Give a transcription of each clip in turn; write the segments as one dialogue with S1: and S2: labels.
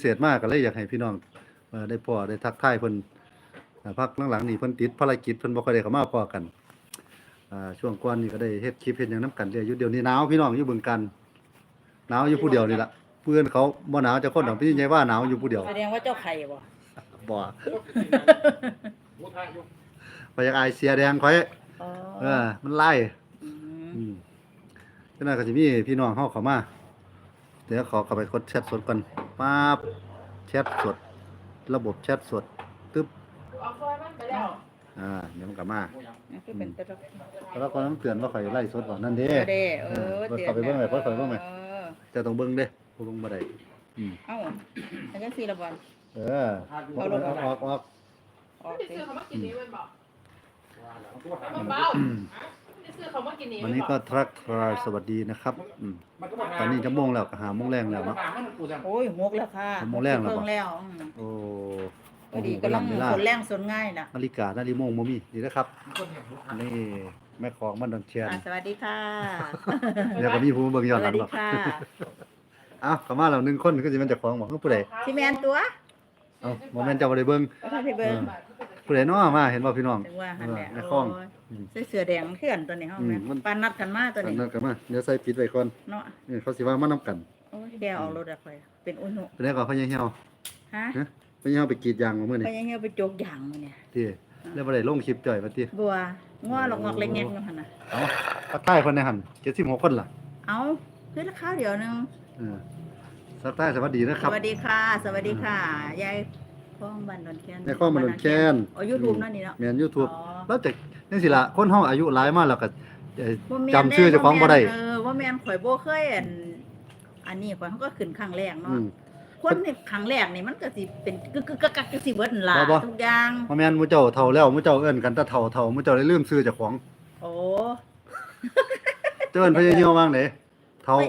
S1: เศษมากก็เลยอยากให้พี่น้องเอ่อได้พอได้ทักทายเพิ่นอ่าพักหลังๆนี่เพิ่นติดภารกิจเพิ่นบ่ค่อยได้เข้ามาพอกันอ่าช่วงก่อนนี่ก็ได้เฮ็ดคลิปเฮ็ดหยังนํกันเรื่อยอยู่เดี๋ยวนี้หนาวพี่น้องอยู่บึงกันหนาวอยู่ผู้เดียวนี่ล่ะเพื่อนเขาบ่หนาวจะคนดอกพี่ใหญ่ว่าหนาวอยู่ผู้เดียว
S2: แสดงว่าเจ้าไข่บ่
S1: บ่ไปอยากอายเสียแดงข่อย
S2: อ๋อ
S1: เออมันไล่
S2: ม
S1: อืมฉะนั้นก็จะมีพี่น้องเฮาเข้ามา เดี๋ยวขอเข้าไปกดแชทสดก่อนป๊าบแชทสด ระบบแชทสดตึ๊บ
S3: อ่า
S1: เดี๋ยวมันก็มา
S2: นี่คือเป็นตลก
S1: แล้วก็ต้องเตือนว่าใครไล่สดบ่นั่นเด้
S2: เออเด้เออ
S1: เปิดเข้าไปเบิ่งไหมเปิดเข้าไปเบิ่งไหมจะต้องเบิ่งเด้บ่เบิ่งบ่ได้อืม
S2: เอ้าอันนี้สี่ละบอล
S1: เออออกออกออกออก
S2: ออก
S3: ไม่
S2: สิ
S3: ซื้อเขามากินนี้มันบอกมันเบาไม่ ซื้อเขามากินนี้
S1: วันนี้ก็ทักทายสวัสดีนะครับอืมตอนนี้จะโมงแล้วก็หาโมงแรงแล้วเนาะ
S2: โอ้ยหกแล้วค่ะ
S1: หกโมงแรกแล้วบ่
S2: เพิ่งแล้วอืม
S1: โอ้
S2: พอดีกำลัง
S1: เวลา
S2: ฝนแรงฝนง่ายน่ะ
S1: นาฬิกานาฬิโมงบ่มีดีนะครับ นี่แม่ของมันดอนเชียน
S2: อะสวัสดีค่ะ
S1: เดี๋ยวก็มีผู้มาเบิ่งย้อนหลัง
S2: สวัสดี
S1: หรอก
S2: ค่ะ
S1: เอ้าเข้ามาแล้วหนึ่งคนก็สิมันเจะของบอกคือผู้ใด
S2: ที่แมนตัว
S1: เอ้าบ่แม่นเจ้าบ่ได้เบิ่ง
S2: ก็ให้ไปเบิ่ง
S1: ผู้ใดเนาะมาเห็นบ่พี่น้อง
S2: ถึงว่าหันแหละ
S1: เออในคลอง
S2: โย
S1: อืม
S2: ใส่เสื้อแดงเพื่อนตัวนี้เฮาแม่น
S1: อืมมัน
S2: ปานนัดกันมาตัว
S1: อัน
S2: นี้
S1: นั้นก็มาเดี๋ยวใส่ปิดไว้ก่อน
S2: เนาะ
S1: นี่เขาสิว่ามานํกัน
S2: โอ้ยแกเอารถอะข่อยเป็นอุ่น
S1: เป็นไดก็พะยายเหี่ยว
S2: ฮะ
S1: ฮะพะยายเหี่ยวไปกรีดยางมามื้อ
S2: ไป
S1: นี้
S2: ยังเงี้ยไปโจกยางมาเนี่ย
S1: ติแล้วบ่ได้ลงคลิปจ่อยว่าติ
S2: บัวง้อหลอกงอกเล็กแงกอยู่หั่นน่ะ
S1: เอ้าทักทายเพิ่นในหั่น76คนล่ะ
S2: เอาคือละข้าวเดียวหนึง
S1: เออทักทายสวัสดีนะ
S2: ส
S1: ครับ
S2: วัสดีค่ะ สวัสดีค่ะ ยาย ข้องบ้านดอนแคน
S1: ในข้องมันดอนแคน
S2: อ๋อ YouTube นั่นนี่เนาะ
S1: แม่น YouTube
S2: อ๋อ
S1: แล้วจากจังซี่ล่ะคนเฮาอายุหลายมาแล้วก็เอ่อ
S2: บ่แม่น
S1: จำชื่อเจ้าของบ่ได้
S2: เออว่าแม่นข่อยบ่เคยอันอันนี้ข่อยเขาก็ขึ้นครั้งแรก
S1: อื
S2: เนาะ
S1: ม
S2: คนในครั้งแรกนี่มันก็สิเป็นกึกกึกกักกักจังสิเบิดนั่นล่ะ
S1: บ่บ่
S2: ทุกอย่าง
S1: บ่แม่นหมู่เจ้าเฒ่าแล้วหมู่เจ้าเอิ้นกันแต่เฒ่าเฒ่าหมู่เจ้าได้ลืมชื่อเจ้าของ
S2: โอ้
S1: เจ้าเอิ้นพะยายเหี่ยวว่างไดเฒ่า
S2: เ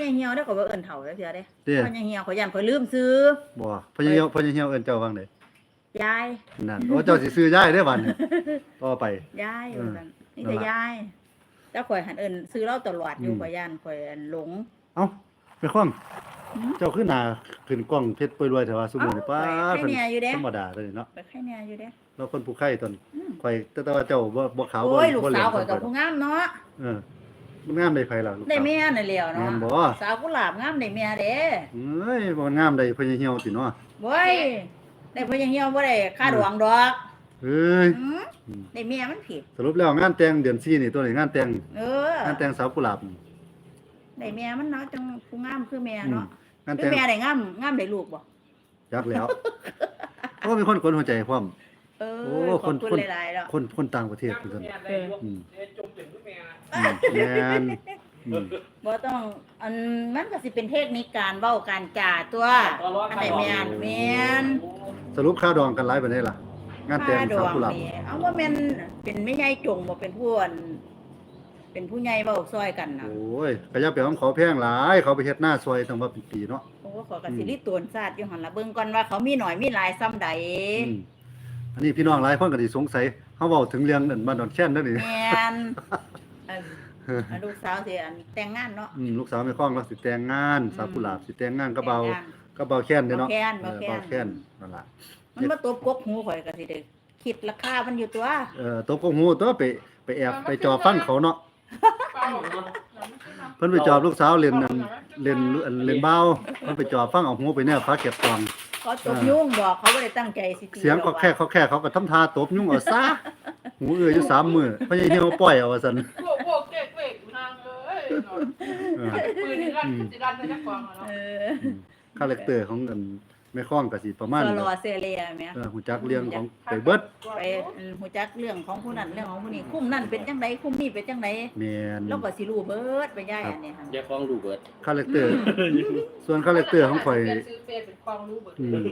S2: พิ่นยังเหี่ยวได้อข่อยบ่เอิ้นเฒ่าเด้อเสียเด้
S1: เด้
S2: เพิ่นยังเหี่ยวข่อยย่านข่อยลืมซื้อ
S1: บ่พะยายเหี่ยวพะยายเหี่ยวเอิ้นเจ้าว่างได
S2: ยาย
S1: นั่นโอ้เจ้าสิซื้อยายได้บัดนี้ต่อไป
S2: ยาย
S1: เออ
S2: ว่าซั่นนี่แต่
S1: นั่นล่ะ
S2: ยายแต่ข่อยหันเอิ้นซื้อเหล้าตลอดอยู่
S1: อืม
S2: ข่อยย่านข่อยอันหลง
S1: เอ้าไปคว่ำ
S2: หืม
S1: เจ้าขึ้นหน้าขึ้นกล้องเพชรเปื่อยรวยแต่ว่าซุมื้อนี้
S2: เอ้า
S1: ป้า
S2: ไปแค่เนี่ยอยู่เด้
S1: ธรรมดาเลยเนาะ
S2: ไปไข่แน่อยู่เด้
S1: เราคนผู้ไข่ตน
S2: อืม
S1: ข่อยแต่แต่ว่าเจ้าบ่บ่ขาวบ่
S2: โอ้ยลูก
S1: บ่เหลื
S2: สา
S1: อ
S2: ว
S1: ง
S2: ข่อยกับผู้งามเนาะ
S1: เออ มันงามได้ไผล่ะลูก
S2: ได้
S1: สาว
S2: แม่น่ะแหล้ว
S1: แม่
S2: เนาะ
S1: นบ่
S2: สาวกุหลาบงามได้แม่เด้
S1: เอ้ยบ่งามได้พะยายเหี่ยวติเนาะ
S2: โว้ยได้เพิ่นยังเหี่ยวบ่ได้ค่าดวงดอก
S1: เอ้ย
S2: หืม
S1: อืม
S2: ได้แม่มันผิด
S1: สรุปแล้วงานแต่งเดือน4นี่ตัวนี้งานแต่ง
S2: เอองา
S1: นแต่งสาวกุหลาบ
S2: ได้แม่มันเนาะจังผู้งามคือแม่
S1: อืม
S2: เนาะ
S1: งาน
S2: คื
S1: แต่
S2: องแม่ได้งามงามได้ลูกบ่
S1: ยักแล้วโอ้มีคนกดหัวใจพร้อม
S2: เอ
S1: โอ้
S2: อข
S1: ค
S2: อบ
S1: น
S2: คุณ
S1: คน
S2: หลายๆแล้ว
S1: คนคนต่างประเทศคือกันอืม
S3: จมถึงแม่
S1: อืมแม่นอืม
S2: บ่ต้องอันมันก็สิเป็นเทคนิคการเว้าการจ่าตัวอันไหนแม่นแม่น
S1: สรุปค่าดองกันหลายปานใดล่ะ งานแต่ง
S2: ค่าด
S1: สาว
S2: วง
S1: กุหลาบ
S2: นี่เอาว่าแม่นเป็นแม่ใหญ่จงบ่เป็นผู้อันเป็นผู้ใหญ่เว้าซอยกันน่ะ
S1: โอ้ยก็อย่าไปของเขาแพงหลาย เขาไปเฮ็ดหน้าซอยตั้งว่าเป็นปีเนาะ
S2: โอ้ขอกระสิริตวนซาดอยู่หั่นล่ะเบิ่งก่อนว่าเขามีหน่อยมีหลายซ้ำใด
S1: อืมอันนี้พี่น้องหลายคนก็สิสงสัยเฮาเว้าถึงเรื่องนั่นบ้านดอนแค้นนั่นนี่
S2: แม่นเอิ่มอันลูกสาวสิอันแต่งงานเนาะ
S1: อืมลูกสาวแม่ข้องเราสิแต่งงาน สาวกุหลาบสิแต่งงานกับเบา
S2: แต่งงน
S1: กับเบาแค้นเด้อเนาะ
S2: เบาแค้น
S1: เออ
S2: เบา
S1: เบา
S2: แค้
S1: แค้
S2: น
S1: นนั่นล่ะ
S2: มันมาตบกกหูข่อยก็สิได้คิดราคามันอยู่ตัว
S1: เอ่อตบกงหูตัวไปไปแอบไปจอบฟังเขาเนาะเพิ่นไปจอบลูกสาวเล่นนั่นเล่นอันเล่นเบาเพิ่นไปจอบฟังเอาหูไปแนบฟ้าเก็บตอง
S2: เขาตบยุ่งบอกเขาบ่ได้ตั้งใจสิตี
S1: เสียงก็แค่เขาแค่เขาก็ทำท่าตบยุ่งเอาซะหูเอื้ออยู่สามมือพญาเหี่ยวปล่อยเอาว่าซั่น
S3: พวกพวกเก๊กเวกนาง เลย
S1: เออ
S3: ปืนนี่รันสิรันในนักกอง
S2: เอ
S3: เนาะ
S2: อ
S1: อืมคาแรคเตอร์ของอันแม่ข้องก็สิประมาณ
S2: ส
S1: นี้
S2: ลอ
S1: แหละ
S2: เซเลียแม่
S1: เออหูจักเรื่องของไปเบิด
S2: ไปฮู้จักเรื่องของผู้นั้นเรื่องของผู้นี้คุ้มนั่นเป็นจังไดคุ้มนี่เป็นจังได
S1: แม่น
S2: แล้วก็สิรู้เบิดไปย้ายอันนี้หั่น
S4: อย่าฟ้องลูกเบิด
S1: คาแรคเตอร์ ส่วนคาแรคเตอร์ของข่อย
S3: ซื้อเฟซเป็นกองรู้เบิด
S1: อืม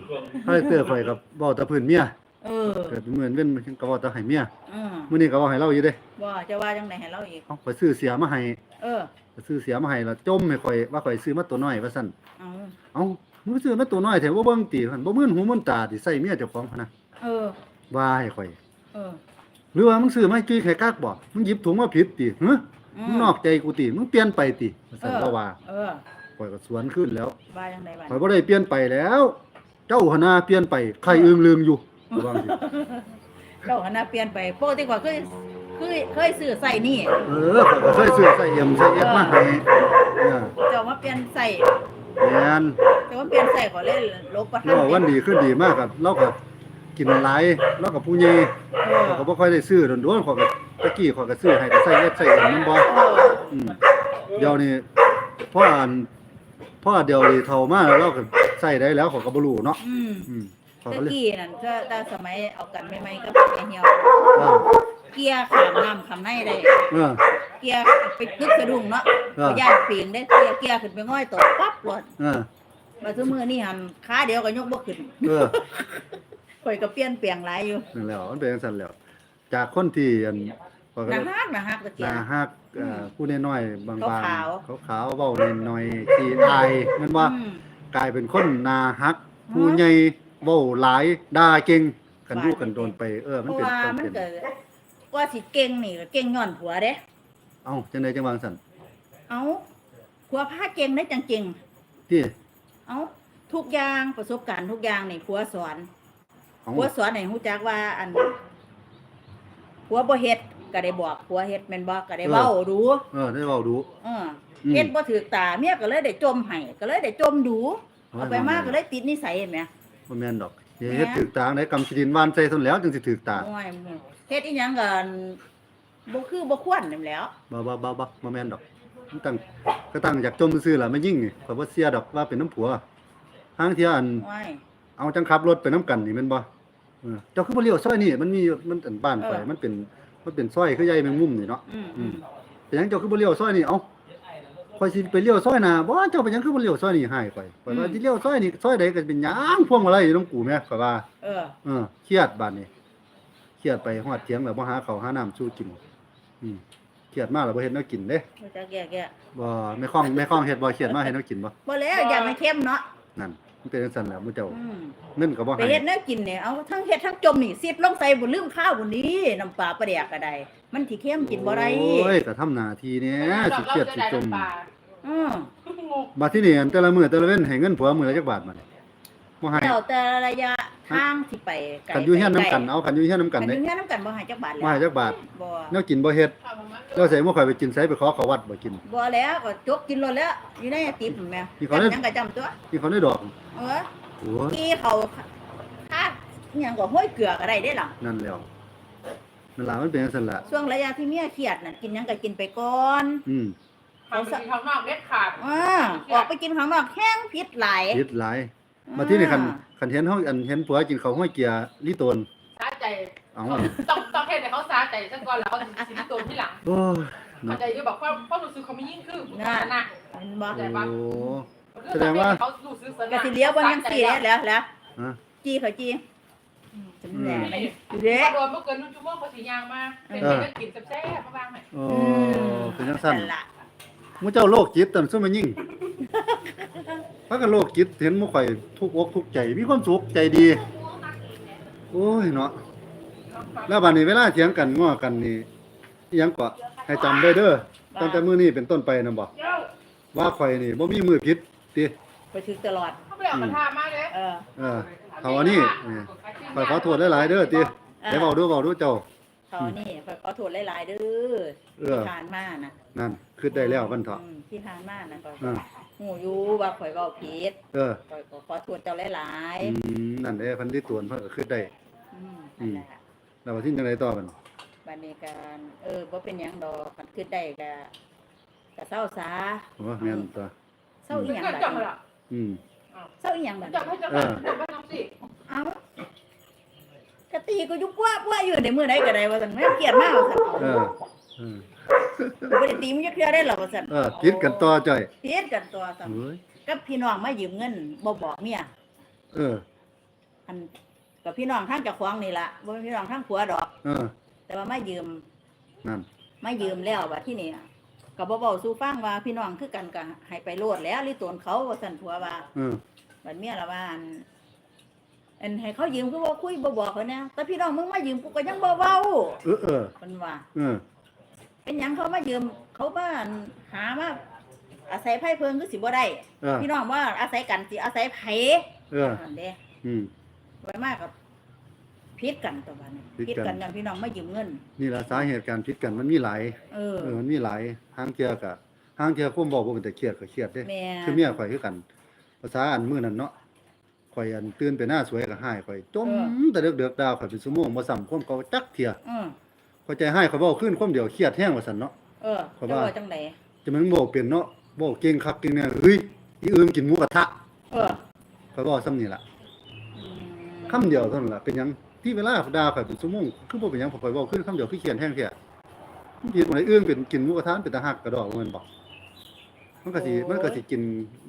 S1: คาแรคเตอร์ข่อยกับเว้าแตะพื้นเมีย
S2: เออ
S1: เกิดเหมือนเว้นก็เว้าแตะให้เมีย
S2: อืม
S1: มื้อนี้ก็เว้าให้เราอยู่เด้
S2: ว่าจะว่าจังไดให้เราอีก
S1: เอ้าข่อยซื้อเสียมาให้
S2: เออ
S1: ข่อยซื้อเสียมาให้แล้วจมให้ข่อยว่าข่อยซื้อมาตัวน้อยว่าซั่น
S2: เอา
S1: เอ้ามึงซื้อมาตัวน้อยแท้บ่เบิ่งติหั่นบ่มื่นหูมื่นตาติใส่เมียเจ้าของพุ่นน่ะ
S2: เออ
S1: ว่าให้ข่อย
S2: เออ
S1: หรือว่ามึงซื้อมาให้กี้ไข่กักบ่มึงหยิบถุงมาผิดติฮะ
S2: อื
S1: มึงนอกใจกูติมึงเปลี่ยนไปติว่าซั่น
S2: เออ
S1: ก็ว่า
S2: เออ
S1: ข่อยก็สวนขึ้นแล้ว
S2: ว่าจังไดบัด
S1: ข่อยบ่ได้เปลี่ยนไปแล้ว เจ้าหนนาเปลี่ยนไปใครอึงลืงอยู่ ระวังสิ
S2: เจ้าหันหน้าเปลี่ยนไปปกติกว่าเคยเคยเคยซื้อใส่นี่
S1: เออข่อยก็เคยซื้อใส่เอ็มใส่เอฟมาให้เออ
S2: เจ้ามาเปลี่ยนใส่
S1: แม่น
S2: เจ้ามาเปลี่ยนใส่ขอเล่นลบประทั
S1: เราวันดีขึ้นดีมากครับเราก็กินหลายเราก็ผู้ใหญ่
S2: เออ
S1: เราก็บ่ค่อยได้ซื้อโดนๆข่อยก็ตะกี้ข่อยก็ซื้อให้ก็ใส่เอฟใส่เอ็มมันบ่
S2: เออ
S1: อืมเดี๋ยวนี้พ่ออันพ่อเดี๋ยวนี้เฒ่ามาแล้วเราก็ใส่ได้แล้วข่อยก็บ่รู้เนาะ
S2: อืม
S1: อืมข่อย
S2: ตะ
S1: ก็เลย
S2: กี้นั่นก็แต่สมัยเอากันใหม่ๆก็ไอ้เหี่ยว
S1: เออ
S2: เกียร์ขามน้ำขามในได้
S1: เออ
S2: เกียร์ไปตึกสะดุ้งเนาะ
S1: เออ
S2: บ่ย่านปีงได้เกียร์เกียร์ขึ้นไปง่อยตกปั๊บรถ
S1: เออ
S2: มาซุมื้อนี้หั่นขาเดียวก็ยกบ่ขึ้น
S1: เออ
S2: ข่อยก็เปลี่ยนแปลงหลายอยู่
S1: นั่นแหล้วมันเป็นจังซั่นแหล้ว จากคนที่อันข่อยก็
S2: นะฮักนะฮักตะ
S1: ห
S2: เกีย
S1: น้า
S2: ร์
S1: ฮักเอ่อผู้น้อยๆบางๆ
S2: ขาว
S1: ขาวๆเว้าน้อยๆขี้อายแม่นว่า
S2: อืม
S1: กลายเป็นคนหน้าฮักผู้ใหญ่ เว้าหลายด่าเก่งกันอยู่กันโดนไป เออ
S2: เพ
S1: มัน
S2: ราะ
S1: เป็น
S2: ว่า
S1: ความ
S2: มัน
S1: เป็น
S2: ก็กว่าสิเก่งนี่ก็เก่งย้อนผัวเด้
S1: เอ้าจังไดจังวางซั่น
S2: เอ้าผัวพาเก่งได้จังเก่ง
S1: ที่
S2: เอ้าทุกอย่างประสบการณ์ทุกอย่างนี่ผัวสอน
S1: เอ้า
S2: ผัวสอนให้ฮู้จักว่า อันผัวบ่เฮ็ดก็ได้บอกผัวเฮ็ดแม่นบ่ก็ได้เว้าดู
S1: เออได้เว้าดู
S2: เออ
S1: อืม
S2: เฮ็ดบ่ถูกตาเมียก็เลยได้จมให้ก็เลยได้จมดูเอาไปมาก็เลยติดนิสัยเห็นไหม
S1: บ่แม่นดอกอย่าเฮ็ดถูกตาไหนกำสิดินวานใส่ซั่นแล้วจึงสิถูกตา
S2: โอ้ยเฮ็ดอีหยังกันบ่คือบ่ควรนั่นแหล้ว
S1: บ่บ่บ่บ่บ่แม่นดอกมันตั้งก็ตั้งอยากจมซื่อๆล่ะไม่ยิ่งนี่ข่อยบ่เสียดอกว่าเป็นน้ำผัวทางเที่ยอัน
S2: โอ้ย
S1: เอาจังขับรถไปน้ำกันนี่แม่นบ่เออเจ้าคือบ่เลี้ยวซอยนี่มันมีมันอันบ้านไป
S2: เออ
S1: มันเป็นมันเป็นซอยคือใหญ่แมงมุมนี่เนาะ
S2: อืม
S1: อื
S2: อื
S1: ม
S2: ม
S1: เป็นหยังเจ้าคือบ่เลี้ยวซอยนี่เอ้า ข่อยสิไปเลี้ยวซอยหน้าบ่เจ้าเป็นหยังคือบ่เลี้ยวซอยนี่ให้ข่อยข่อยว่าสิเลี้ยวซอยนี่ซอยใดก็เป็นหยังพวงมาลัยอยู่นำกูแม่ข่อยว่า
S2: เออ
S1: เออเครียดบาดนี้เครียดไปฮอดเถียงแล้วบ่หาข้าวหาน้ำสู้กิน อืมเครียดมาแล้วบ่เฮ็ดแนวกินเด้
S2: บ่จักแก่แก่
S1: บ่แม่ข้องแม่ข้องเฮ็ดบ่เครียดมาเฮ็ดแนวกินบ่
S2: บ่แล้วอย่ามาเข้มเนาะ
S1: นั่น มันเป็นจังซั่นแหละมื้อเจ้า
S2: อืม
S1: เงินก็บ่
S2: ไป
S1: ให้
S2: เฮ็ดแนวกินเนี่ยเอาทั้งเฮ็ดทั้งจมนี่ซิดลงใส่บ่ลืมข้าวบ่นี้น้ำปลาปลาแดกก็ได้มันสิเข้มกินบ่ได้
S1: โอ้ยก็ทำหน้าที่แหน่สิเครียดสิจม
S2: อือ
S1: มาที่นี่อันแต่ละมื้อแต่ละเว้นให้เงินผัวมื้อละจักบาทมันบ่ให้
S2: แล้วแต่ระยะ ทางที่ไปไกล
S1: กันอยู่เฮียนนํกัน
S2: ไล
S1: เอากันอยู่เฮียนนํ
S2: กั
S1: กันน
S2: อ
S1: เด้
S2: ยู่เฮียนนํกันบ่ให้จักบาท
S1: บ่ให้จักบาท
S2: บ่
S1: แนวกินบ่เฮ็ดแล้วใส่บ่ค่อยไปกินไสไปขอเขาวัดบ่กิน
S2: บ่แล้วก็จกกินรถแล้วอยู่ในติบนั่นแหม่
S1: ที่เขาได้
S2: จังก็จำตัว
S1: ที่เขาได้ดอก
S2: เออ
S1: โอ้ย
S2: ที่เขาถ้าอิหยังก็ห้อยเกลือก็ได้เด้ล่ะ
S1: นั่นแล้วนั่นล่ะมันเป็นจังซั่นล่ะ
S2: ช่วงระยะที่เมียเครียดน่ะกินหยังก็กินไปก่อน
S1: อืม
S3: ทำไปทำนอกเด็ดขาด
S2: อ่าออกไปกินข้างนอกแห้งพิษหลาย
S1: คิดหลาย มาที่นี่คันคันเห็นเฮาอันเห็นผัวกินข้าวห้อยเกียร์ลิโตน
S3: สาใจ
S1: เอ้า
S3: ต้องต้องเห็นแต่เขาสาใจซะก่อนแล้วเขาสิริตนที่หลัง
S1: โอ้ย
S3: เข้า
S1: เนาะ
S3: ใจอยู่บอกว่าความรู้สึกเขาไม่ยิ่งขึ้นนะ
S2: เห็นบ่
S1: โอ้
S3: เขารู้สึก
S2: ก็สิเลี้ยวบ่ยังสิแล้วแล้วแล้ว
S1: ฮะ
S2: จี้เขาจี้จำแหน่
S3: เด็
S2: เด้
S3: กโดนเมื่อเกินนุ่งชั่วโมงเขาสียางมาเป็นเด็กกินแซ่บๆมาบ้างไหม
S1: โอ้เป็นจังซั่น
S2: ล่ะ
S1: หมู่เจ้าโรคจิตตันซุมันยิ่ง พากันโรคจิตเห็นหมู่ข่อยทุกอกทุกใจ มีความสุขใจดี โอ้ยเนาะแล้วบัดนี้เวลาเถียงกันง้อกันนี่อิหยังก็ให้จำได้เด้อตั้งแต่มื้อนี้เป็นต้นไปนำบ่
S3: เย้า
S1: ว่าข่อยนี่บ่มีมือผิดติ
S2: ไปถึกตลอด
S3: เขาไปเอากระทามากเลย
S2: เออ
S1: เออเขาอันนี้นี่ข่อยขอโทษหลายๆเด้อติได้เว้าดูเว้าดูเจ้า
S2: เขานี่ขอขอโทษหลายๆเด้อ
S1: เออ
S2: ที่ผ่านมานะ
S1: นั่นคิดได้แล้วมันเถาะ
S2: อืมที่ผ่านมานะก็
S1: อ่า
S2: หูอยู่ว่าข่อยเว้าผิด
S1: เออ
S2: ข่อยก็ขอโทษเจ้าหลาย
S1: อืมนั่นเด้เพันที่ตวนเพิ่นก็คิดได้
S2: ๆอืมนั่นแหละ
S1: แล้วว่าที่จังไดต่อมัน
S2: บัดนี้การเออบ่เป็นหยังดอกคันคิดได้ก็ก็เศร้าซา
S1: ว่าแม่นตัว
S2: เศร้าอีหยัง
S3: ก็
S2: บัด
S3: จับ
S2: นี้
S3: ละ
S1: อืม
S2: เศร้าอีหยังบัด
S3: จับ
S2: นี้
S3: ให้จับจับให้น้องสิ
S2: เอ้ากะตีก็ยุกว่าว่าอยู่ในมื้อใดก็ได้ว่าซั่นแม่งเกลียดมากว่าซั่น
S1: เออเออ
S2: บ่ได้ตีมันจักเทื่อได้หรอกว่าซั่น
S1: เออคิดกันต่อจ้อย
S2: เฮ็ดกันตัวซั่น
S1: เฮ้ย
S2: กับพี่น้องมายืมเงินบ่บอกเมีย
S1: เออ
S2: อันกับพี่น้องทางเจ้าของนี่ล่ะบ่เป็นพี่น้องทางผัวดอก
S1: เออ
S2: แต่ว่ามายืม
S1: นั่น
S2: มายืมแล้วบัดที่นี่ก็บ่เว้าสู่ฟังว่าพี่น้องคือกันก็ให้ไปโลดแล้วหรือตนเขาว่าซั่นผัวว่า
S1: เออ
S2: บัดเมียละว่าอันอันให้เขายืมคือบ่คุยบ่บอกเขานะแต่พี่น้องมึงมายืมกูก็ยังบ่เว้า
S1: เออเออ
S2: เพิ่นว่า
S1: เออ
S2: เป็นหยังเขามายืมเขาบ้านหามาอาศัยไผเพิ่นคือสิบ่ได้
S1: เออ
S2: พี่น้องว่าอาศัยกันสิอาศัยไผ
S1: เออ
S2: นั่นเด้
S1: อืม
S2: ไว้มากกับพิษกันตัวบัดนี้
S1: ผิด
S2: พิษ
S1: กัน
S2: กันอย่างพี่น้องไม่ยืมเงิน
S1: นี่ล่ะสาเหตุการผิดกันมันมีหลาย
S2: เออ
S1: เออมันมีหลายทางเที่ยก็ทางเที่ยความเว้าบ่เป็นแต่เครียดก็เครียดเด้
S2: แม่
S1: คือเมียข่อยคือกัน ภาษาอันมื้อนั้นเนาะข่อยอันตื่นไปหน้าสวยก็หายข่อยจมแต่เดึกๆดาวข่อยเป็นชั่วโมงบ่ซ้ำความเก่าจักเที่ย
S2: อืม
S1: ข่อยใจหายข่อยเว้าขึ้นความเดียวเครียดแฮงว่าซั่นเนาะ
S2: เออ
S1: ขอ
S2: จะ
S1: ว่า
S2: ว่าจังได
S1: จะมันเว้าเป็นเนาะเว้าเก่งคักเก่งแน่เฮ้ยอีเอิมกินหมูกระทะ
S2: เออ
S1: ข่อยเว้าซ้ำนี่ล่ะ
S2: อืม
S1: คำเดียวเท่านั้นล่ะเป็นหยังที่เวลาด่าข่อยเป็นชั่วโมงคือบ่เป็นหยังข่อยเว้าขึ้นคำเดียวคือเครียดแฮงเที่ยผิดบ่ได้เอื้องเป็นกินหมูกระทะเป็นตาฮักกระดอกว่าแม่นบ่มันก็สิมันก็สิกิน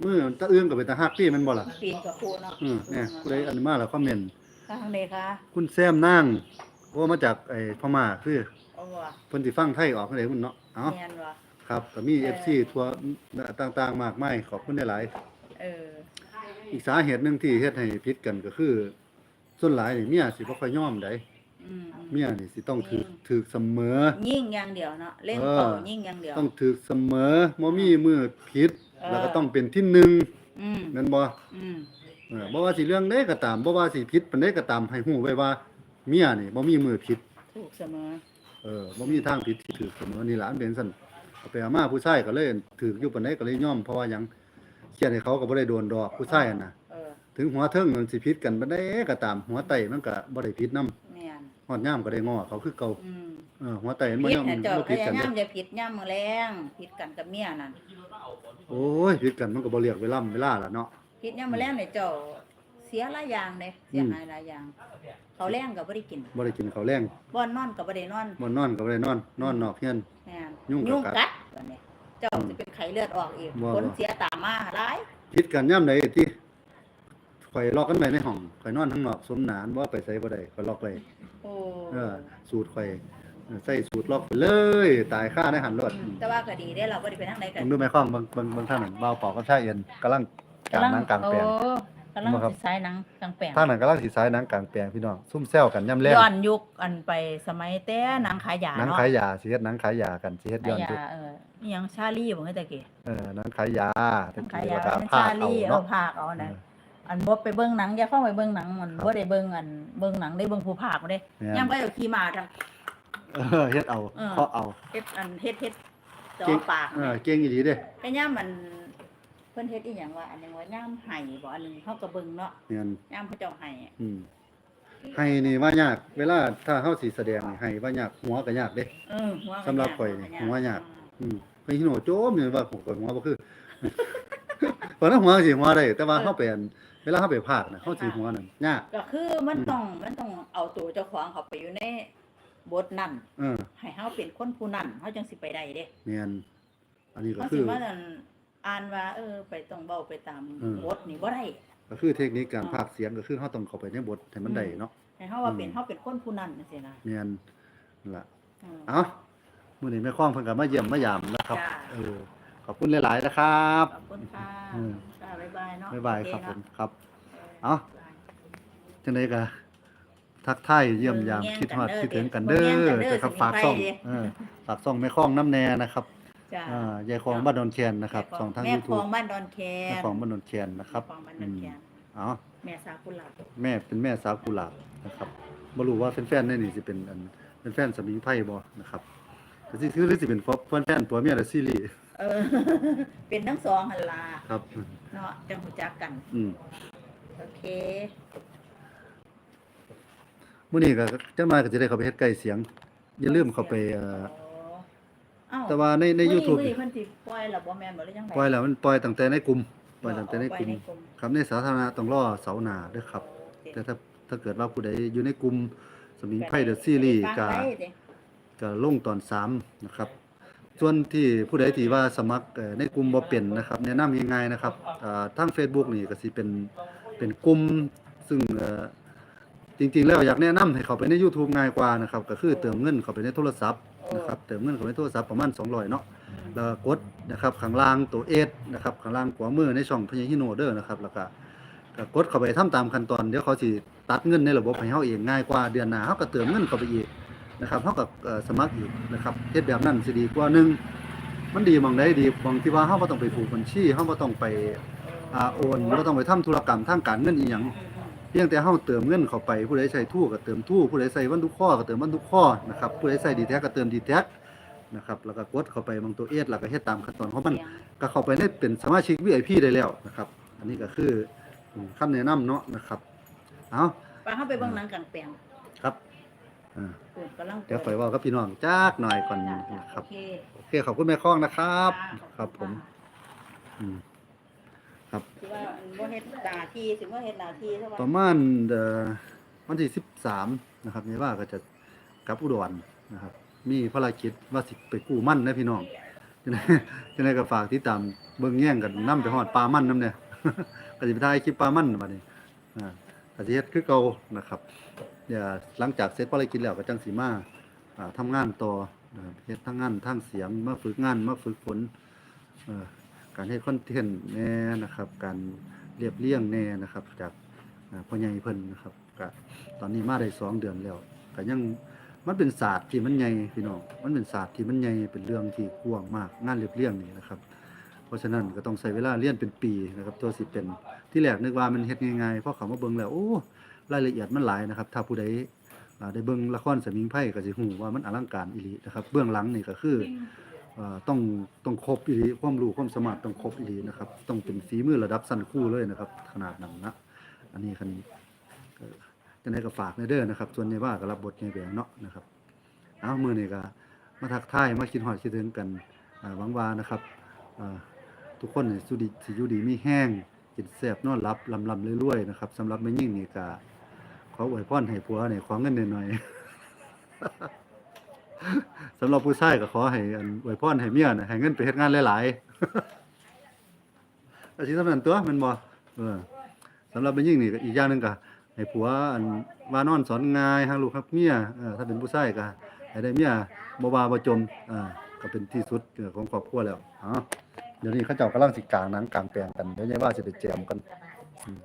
S1: มื้อตะเอื้องก็เป็นตาฮักพี่แม่นบ่ล่ะ
S2: ปีนกับครูเนาะ
S1: อืมเนี่ยผู้ใดอันมาแล้วคอมเมนต์
S2: ทางใดคะ
S1: คุณแซมนาง ว่ามาจากไอ้พม่าคือ
S2: เอาว่า
S1: เพิ่นสิฟังไทยออกจังได๋พุ่นเนาะเอ้า
S2: แม่นว่า
S1: ครับก็มี FC ทั่วต่างๆ มากมายขอบคุณหลาย
S2: เออ
S1: ๆอีกสาเหตุหนึงที่เฮ็ดให้ผิดกันก็คือ ส่วนหลายนี่เมียสิบ่ค่อยยอมได
S2: อืม
S1: เมียนี่สิต้องถือถือเสมอ
S2: ยิ่งอย่างเดียวเนาะเล่น
S1: เออ
S2: เป่ายิ่งอย่างเดียว
S1: ต้องถือเสมอบ่มีมือผิด
S2: เออ
S1: แล้วก็ต้องเป็นที่หนึ่ง
S2: อืม
S1: แม่นบ่
S2: อืม
S1: เออบ่ว่าสิเรื่องใดก็ตามบ่ว่าสิผิดปานใดก็ตามให้ฮู้ไว้ว่า เมียนี่บ่มีมือผิด
S2: ถูกเสมอ
S1: เออบ่มีทางผิดที่ถูกเสมอนี่ล่ะอันเป็นซั่นเอาไปเอามาผู้ชายก็เลยถูกอยู่ปานใดก็เลยยอมเพราะว่าหยังเขียนให้เขาก็บ่ได้โดนดอกผู้ชายอะนะ
S2: เออ
S1: ถึงหัวเทิงมันสิผิดกันปานใดก็ตามหัวไตมันก็บ่ได้ผิดนํ
S2: แม่น
S1: ฮอดยามก็ได้ง้อเขาคือเก่า
S2: อืม
S1: เออหัวไตมันบ่
S2: ผิด
S1: ยอม
S2: น่ะเจ้า
S1: บ่
S2: พ
S1: ผิด
S2: ยา
S1: กัน
S2: ยา
S1: เด้
S2: มอย่าผิดย่ำมื้อแรงผิดกันกับเมียนั่น
S1: โอ้ยผิดกันมันก็บ่เรียกเวลาเวลาล่ะเนาะ
S2: ผิดย่ำมื้อแรงเนี่ยเจ้าเสียหลายอย่างเด้เสียหายหลายอย่าง เขาวแรงก็บ่ได้กิน
S1: บ่ได้กินข้าวแรง
S2: บ่อนนอนก็บ่ได้นอน
S1: บ่นอนก็บ่ได้นอน นอนนอกเฮียน
S2: แม่น
S1: ยุ่งกับ
S2: ยุ่ง
S1: กัด
S2: กัดบัดนี้เจ้าสิเป็นไข้เลือดออกอีก
S1: บ่
S2: ผลเสียตามมาหลาย
S1: ผิดกันยามใดที่ข่อยล็อกกันไว้ในห้องข่อยนอนข้างนอกสมหนานบ่ไปไสบ่ได้ข่อยล็อกไว้
S2: โอ้
S1: เออ สูตรข่อยเออใส่สูตรล็อกไปเลย ตายค่าในหันรถ
S2: อืมแต่ว่าก็ดีเด้เราบ่ได้ไปทางใดกั
S1: ผ
S2: น
S1: มดูแม่ข้องบางบางบางท่านนั่นบ่าวเป่ากับชายเอ็นกำลังกลางหนังกลางแปลง
S2: โอ้ กำลัง
S1: บ่ครับ
S2: สิสายหนังกลางแปลง
S1: ท่านนั้นกำลังสิสายหนังกลางแปลงพี่น้องซุ่มแซวกันย่ำแลง
S2: ย้อนยุคอันไปสมัยแต่หนังขายยา
S1: หนัง
S2: เนาะ
S1: ขายยาสิเฮ็ดหนังขายยากันสิเฮ็ดย้อน
S2: ขาย
S1: ยุค
S2: ยาเอออิหยังชาลีบ่เฮ็ดแต่กี้
S1: เออหนังขายยา
S2: หนังขายยา
S1: แล้วก็
S2: เป็น
S1: ภา
S2: ชา
S1: คเอา
S2: ลีเอา
S1: เนาะ
S2: ภาคเอานะ
S1: เออ
S2: อันบ่ไปเบิ่งหนังอย่าเข้าไปเบิ่งหนังมันบ่ได้เบิ่งอันเบิ่งหนังได้เบิ่งผู้ภาคบ่ได้
S1: แม่น
S2: ยามก็เอาขี่ม้าทาง
S1: เออเฮ็ดเอา
S2: เออ
S1: เคาะเอา
S2: เฮ็ดอันเฮ็ดเฮ็ดจ่อ
S1: เก่ง
S2: ปาก
S1: เออเก่งอีหลีเด้
S2: แต่ยามมันเพิ่นเฮ็ดอีหยังว่าอันหนึงว่ายามไห้บ่อันหนึงเฮาก็เบิ่งเนาะ
S1: แม่น
S2: ยามเขาเจ้าไห้อะ
S1: อืมให้นี่ว่ายาก เวลาถ้าเฮาสิแสดงนี่ให้ว่ายากหัวก็ยากเด้
S2: เออหัวก็
S1: สำหรับ
S2: ยาก
S1: ข่อยนี่
S2: ก็
S1: หัวยาก อืมไปฮิโนโจมนี่ว่าผมก็หัวบ่คือตอนนั้นหัวสิหัวได้แต่ว่าเฮาไปอันเวลาเฮาไปภาคน่ะเฮาสิหัวนั่นยาก
S2: ก็คือมันต้องมันต้องเอาตัวเจ้าของเขาไปอยู่ในบทนั้น
S1: เออ
S2: ให้เฮาเป็นคนผู้นั้นเฮาจังสิไปได้เด้
S1: แม่นอันนี้ก็
S2: เฮา
S1: คื
S2: สิ
S1: อ
S2: มานั่น อ่านว่า เออ ไปต้องเว้าไปตาม
S1: เออ
S2: บทนี่บ่ได้
S1: ก็คือเทคนิคการพากย์เสียงก็คือเฮาต้องเข้าไปในบทให้มันได้เนาะ
S2: ให้เฮาว่า
S1: อืม
S2: เป็นเฮาเป็นคนผู้นั้นจังซี่นะ
S1: แม่นนั่นล่ะ
S2: อืม
S1: เอ้ามื้อนี้แม่ข้องเพิ่นก็มาเยี่ยมมายามนะครับ
S2: จ้า
S1: เออขอบคุณหลายๆนะครับ
S2: ขอบคุณค่ะ
S1: อืม
S2: จ้าบ๊ายบายเนาะ
S1: บ๊ายบายครับ
S2: โอ
S1: ผ
S2: เม
S1: ครับ
S2: เอ้า
S1: เอ้าจังไดก็ทักทายเยี่ยมยามคิดฮอดคิดถึงกันเด้อนะครับฝากซ่องเออฝากซ่องแม่ข้องน้ำแน่นะครับ
S2: จ้า
S1: อ่ายายคองบ้านดอนแคนนะครับช่องทาง
S2: แม่คล
S1: YouTube
S2: องบ้านดอนแค
S1: แม่
S2: น
S1: คองบ้านดอนแคนนะครับ
S2: แม่คลองบ้านดอนแคน
S1: เอ๋อ
S2: แม่สากุหลาบ
S1: แม่เป็นแม่สาวกุหลาบนะครับบ่รู้ว่าแฟนๆในนี่สิเป็นอันเป็นแฟนสมิงไพ่บ่นะครับก็สิคือสิเป็นแฟนๆตัวเมียและซีรีส์
S2: เออ เป็นทั้งสองหั่นล่ะ
S1: ครับ
S2: เนาะจังฮู้จักกัน
S1: อืม
S2: โอเค
S1: มื้อนี้ก็จังมาก็จะได้เข้าไปเฮ็ดใกล้เสียง อย่าลืมเข้าไปเอ่อ
S2: เอ้า
S1: แต่ว่าในใน YouTube
S2: มื้อนี้เพิ่นสิปล่อยแล้วบ่แม่นบ่หรือจังได
S1: ปล่อยแล้วมันปล่อยตั้งแต่ในกลุ่มปล่อยตั้งแต่ในกลุ่ม
S2: ปล่อยในกลุ่ม
S1: ครับในสาธารณะต้องรอเสาร์หน้าเด้อครับ แต่ถ้าถ้าเกิดว่าผู้ใดอยู่ในกลุ่มสมิงไพ่เดอะซีรีส์ก็
S2: ฟังไว้เด้
S1: ก็ลงตอน3นะครับ ส่วนที่ผู้ใดที่ว่าสมัครเอ่อในกลุ่มบ่เป็นนะครับ แนะนำยังไงนะครับอ่าทาง Facebook นี่ก็สิเป็นเป็นกลุ่มซึ่งเอ่อจริงๆ แล้วอยากแนะนำให้เข้าไปใน YouTube ง่ายกว่านะครับ ก็คือเติมเงินเข้าไปในโทรศัพท์ นะครับเติมเงินเข้าไปในโทรศัพท์ประมาณ200เนาะแล้วกดนะครับข้างล่างตัวเอสนะครับข้างล่างขวามือในช่องพญาฮิโนเดอร์นะครับแล้วก็ก็กดเข้าไปทำตามขั้นตอนเดี๋ยวเขาสิตัดเงินในระบบให้เฮาเองง่ายกว่าเดือนหน้าเฮาก็เติมเงินเข้าไปอีกนะครับเฮาก็เอ่อสมัครอีกนะครับเฮ็ดแบบนั้นสิดีกว่าหนึงมันดีมองได้ดีหมองที่ว่าเฮาบ่ต้องไปผูกบัญชีเฮาบ่ต้องไปอ่าโอนบ่ต้องไปทำธุรกรรมทางการเงินอีหยัง พียงแต่เฮาเติมเงินเข้าไปผู้ใดใช้ทู่ก็เติมทู่ผู้ใดใช้วันทุกข้อก็เติมวันทุกข้อนะครับผู้ใดใช้ดีแท็กก็เติมดีแท็กนะครับแล้วก็กดเข้าไปบางตัวเอสแล้วก็เฮ็ดตามขั้นตอนของมันก็เข้าไปได้เป็นสมาชิก VIP ได้แล้วนะครับ อันนี้ก็คือคำแนะนำเนาะนะครับเอา
S2: ไปเฮาไปเบิ่งหนังกลางแปลง
S1: ครับอ่า
S2: เปิดกำลัง
S1: เดี๋ยวข่อยเว่ากับพี่น้องจักหน่อยก่อน
S2: จ้ะ
S1: นะครับ
S2: โอเค
S1: โอเคขอบคุณแม่ข้องนะครับ
S2: จ้า
S1: ครับผม อืม ครับ
S2: ที่ว่าอันบ่เฮ็ดหน้าที่สิบ่เฮ็ดหน้าที่ซะว่า
S1: ประมาณเอ่อวันที่13นะครับนี่ว่าก็จะกลับอุดรนะครับ มีภารกิจว่าสิไปกู้มั่นนะพี่น้องจังไดจังไดก็ฝากติดตามเบิ่งแย่งกันนํไปฮอดปลามั่นนํเนี่ย ก็สิไปถ่ายคลิปปลามั่นบัดนี้อ่าก็สิเฮ็ดคือเก่านะครับเดี๋ยวหลังจากเสร็จภารกิจแล้วก็จังสิมาอ่าทำงานต่อนะครับเฮ็ดทั้งงานทั้งเสียงมาฝึกงานมาฝึกฝนเอ่อ การเฮ็ดคอนเทนต์แน่นะครับ การเรียบเรียงแน่นะครับ จากอ่าพ่อใหญ่เพิ่นนะครับก็ตอนนี้มาได้สองเดือนแล้วก็ยังมันเป็นศาสตร์ที่มันใหญ่พี่น้องมันเป็นศาสตร์ที่มันใหญ่เป็นเรื่องที่กว้างมากงานเรียบเรียงนี่นะครับ เพราะฉะนั้นก็ต้องใช้เวลาเรียนเป็นปีนะครับตัวสิเป็นที่แรกนึกว่ามันเฮ็ดง่ายๆพอเขามาเบิ่งแล้วโอ้รายละเอียดมันหลายนะครับ ถ้าผู้ใดได้เบิ่งละครสมิงไพ่ก็สิฮู้ว่ามันอลังการอีหลีนะครับ เบื้องหลังนี่ก็คือ ต้องต้องครบอีหลีความรู้ความสามารถต้องครบอีหลีนะครับ ต้องเป็นฝีมือระดับสั้นคู่เลยนะครับ ขนาดนั้นนะอันนี้คันจังไดก็ฝากในเด้อนะครับ ส่วนในว่าก็รับบทในแบงเนาะนะครับเอามือนี้ก็มาทักทายมาคิดฮอดคิดถึงกันหวังว่านะครับทุกคนสุดีสิยูดีมีแห้งกินแซ่บนอนหลับลำลำเรวยๆนะครับสำหรับแม่ยิ่งนี่ก็ขออวยพรให้ผัวนี่ขอเงินหน่อยๆ สำหรับผู้ชายก็ขอให้อันอวยพรให้เมียน่ะให้เงินไปเฮ็ดงานหลายๆ อาชีพนั้นตัวแมันบ่เออสำหรับแม่ยิ่งนี่ก็อีกอย่างหนึงก็ให้ผัวอันว่านอนสอนง่ายหาลูกครับเมียเออถ้าเป็นผู้ชายก็ให้ได้เมียบ่ว่าบ่จมอ่าก็เป็นที่สุดของครอบครัวแล้วอ๋อเดี๋ยวนี้เขาเจ้ากำลังสิกลางหนังกลางแปลงกันเดี๋ยวนี้ว่าสิไปแจมกัน อืม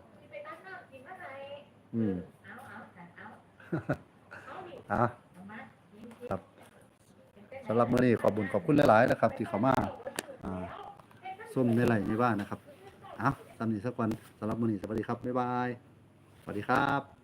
S1: อืมอะำหรับมื้อนี้ขอบคุญขอบคุณหลายๆนะครับ ที่เข้ามาอ่าส้มในไหลในบ้านนะครับเอ้าตามนี้สักวันสำหรับมื้อนี้สวัสดีครับบ๊ายบายสวัสดีครับ